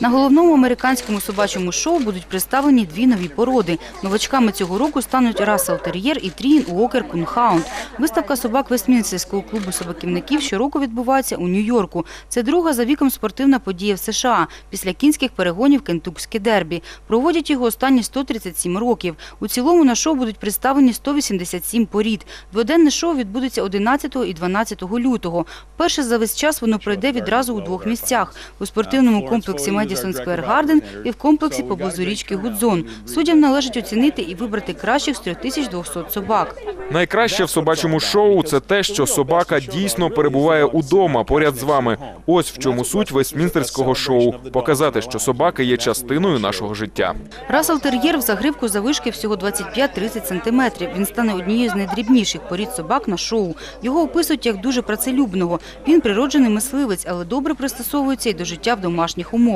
На головному американському собачому шоу будуть представлені дві нові породи. Новачками цього року стануть Рассел Тер'єр і Трін Уокер Кунхаунд. Виставка собак Вестмінстерського клубу собаківників щороку відбувається у Нью-Йорку. Це друга за віком спортивна подія в США після кінських перегонів Кентукське дербі. Проводять його останні 137 років. У цілому на шоу будуть представлені 187 порід. Дводенне шоу відбудеться 11 і 12 лютого. Перше за весь час воно пройде відразу у двох місцях – у спортивному комплексі Медісон Сквер Гарден і в комплексі поблизу річки Гудзон. Суддям належить оцінити і вибрати кращих з 3200 собак. Найкраще в собачому шоу це те, що собака дійсно перебуває удома поряд з вами. Ось в чому суть вестмінстерського шоу показати, що собаки є частиною нашого життя. Рассел Тер'єр в загривку завишки всього 25-30 сантиметрів. Він стане однією з найдрібніших порід собак на шоу. Його описують як дуже працелюбного. Він природжений мисливець, але добре пристосовується й до життя в домашніх умовах.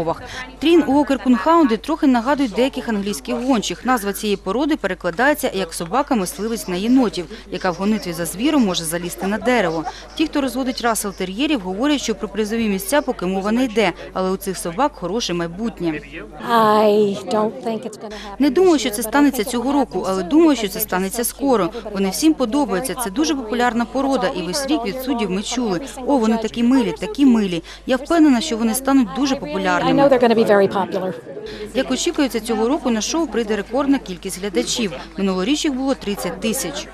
Трін Уокер Кунхаунди трохи нагадують деяких англійських гончих. Назва цієї породи перекладається як собака-мисливець на єнотів, яка в гонитві за звіром може залізти на дерево. Ті, хто розводить Рассел Тер'єрів, говорять, що про призові місця поки мова не йде, але у цих собак хороше майбутнє. Не думаю, що це станеться цього року, але думаю, що це станеться скоро. Вони всім подобаються. Це дуже популярна порода, і весь рік від суддів ми чули. О, вони такі милі, такі милі. Я впевнена, що вони стануть дуже I know. Як очікується, цього року на шоу прийде рекордна кількість глядачів. Минулоріч їх було 30 тисяч.